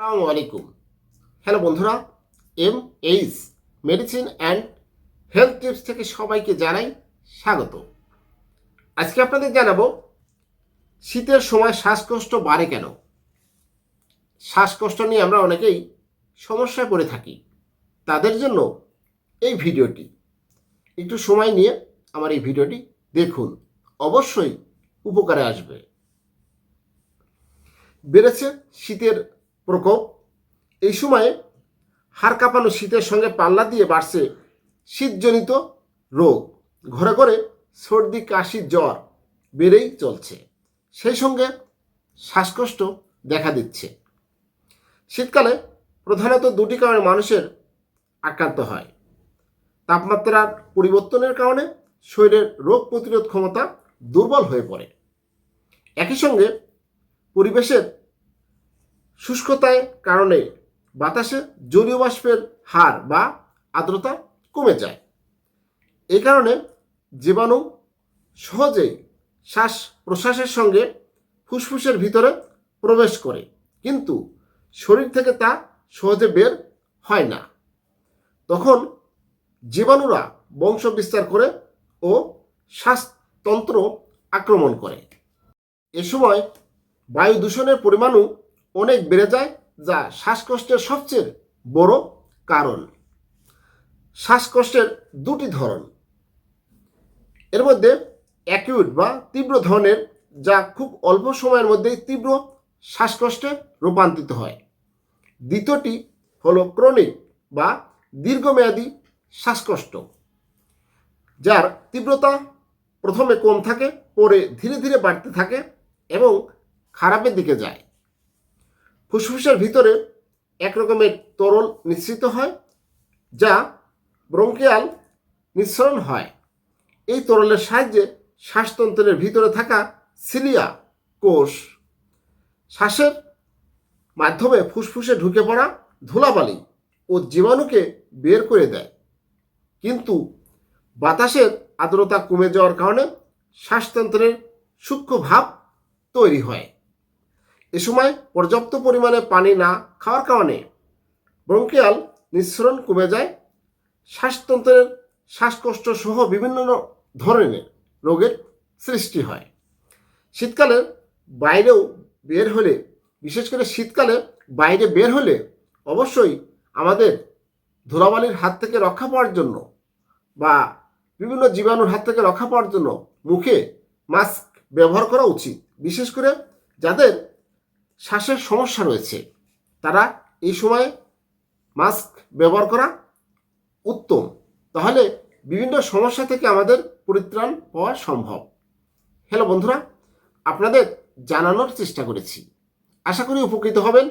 আসসালামু আলাইকুম। হ্যালো বন্ধুরা, M H medicine and health tips থেকে সবাইকে জানাই স্বাগত। আজকে আপনাদের জানাব, শীতের সময় শ্বাসকষ্ট বাড়ে কেন? শ্বাসকষ্ট নিয়ে আমরা অনেকেই সমস্যায় পড়ে থাকি। তাদের জন্য এই ভিডিওটি। একটু সময় নিয়ে আমার এই ভিডিওটি দেখুন, অবশ্যই উপকারে আসবে। বেড়েছে শীতের প্রকোপ। এই সময়ে হাড় কাঁপানো শীতের সঙ্গে পাল্লা দিয়ে বাড়ছে শীতজনিত রোগ। ঘরে ঘরে সর্দি, কাশি, জ্বর বেড়েই চলছে। সেই সঙ্গে শ্বাসকষ্ট দেখা দিচ্ছে। শীতকালে প্রধানত দুটি কারণে মানুষের আক্রান্ত হয়। তাপমাত্রার পরিবর্তনের কারণে শরীরের রোগ প্রতিরোধ ক্ষমতা দুর্বল হয়ে পড়ে। একই সঙ্গে পরিবেশের শুষ্কতায় কারণে বাতাসে জলীয় বাষ্পের হার বা আর্দ্রতা কমে যায়। এই কারণে জীবাণু সহজেই শ্বাস প্রশ্বাসের সঙ্গে ফুসফুসের ভিতরে প্রবেশ করে, কিন্তু শরীর থেকে তা সহজে বের হয় না। তখন জীবাণুরা বংশ বিস্তার করে ও শ্বাসতন্ত্র আক্রমণ করে। এ সময় বায়ু দূষণের পরিমাণও অনেক বেড়ে যায়, যা শ্বাসকষ্টের সবচেয়ে বড় কারণ। শ্বাসকষ্টের দুটি ধরন। এর মধ্যে অ্যাকিউট বা তীব্র ধরনের, যা খুব অল্প সময়ের মধ্যেই তীব্র শ্বাসকষ্টে রূপান্তরিত হয়। দ্বিতীয়টি হলো ক্রনিক বা দীর্ঘমেয়াদী শ্বাসকষ্ট, যার তীব্রতা প্রথমে কম থাকে, পরে ধীরে ধীরে বাড়তে থাকে এবং খারাপের দিকে যায়। ফুসফুসের ভিতরে এক রকমের তরল নিঃসৃত হয়, যা ব্রঙ্কিয়াল নিঃসরণ হয়। এই তরলের সাহায্যে শ্বাসতন্ত্রের ভিতরে থাকা সিলিয়া কোষ শ্বাসের মাধ্যমে ফুসফুসে ঢুকে পড়া ধুলাবালি ও জীবাণুকে বের করে দেয়। কিন্তু বাতাসের আর্দ্রতা কমে যাওয়ার কারণে শ্বাসতন্ত্রের সূক্ষ্ম ভাব তৈরি হয়। এ সময় পর্যাপ্ত পরিমাণে পানি না খাওয়ার কারণে ব্রঙ্কিয়াল নিঃসরণ কমে যায়। শ্বাসতন্ত্রের শ্বাসকষ্ট সহ বিভিন্ন ধরনের রোগের সৃষ্টি হয়। শীতকালে বাইরেও বের হলে, বিশেষ করে শীতকালে বাইরে বের হলে অবশ্যই আমাদের ধুলাবালির হাত থেকে রক্ষা পাওয়ার জন্য বা বিভিন্ন জীবাণুর হাত থেকে রক্ষা পাওয়ার জন্য মুখে মাস্ক ব্যবহার করা উচিত। বিশেষ করে যাদের শ্বাসের সমস্যা রয়েছে। তারা এই সময়ে মাস্ক ব্যবহার করা উত্তম। তাহলে বিভিন্ন সমস্যা থেকে আমাদের পরিত্রাণ পাওয়া সম্ভব। হ্যালো বন্ধুরা, আপনাদের জানানোর চেষ্টা করেছি। আশা করি উপকৃত হবেন।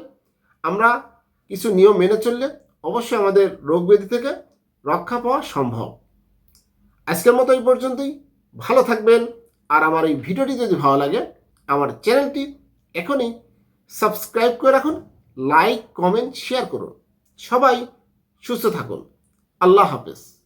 আমরা কিছু নিয়ম মেনে চললে অবশ্যই আমাদের রোগ ব্যাধি থেকে রক্ষা পাওয়া সম্ভব। আজকের মতো এই পর্যন্তই। ভালো থাকবেন। আর আমার এই ভিডিওটি যদি ভালো লাগে, আমার চ্যানেলটি এখনই সাবস্ক্রাইব করে রাখুন লাইক কমেন্ট শেয়ার করুন। সবাই সুস্থ থাকুন। আল্লাহ হাফেজ।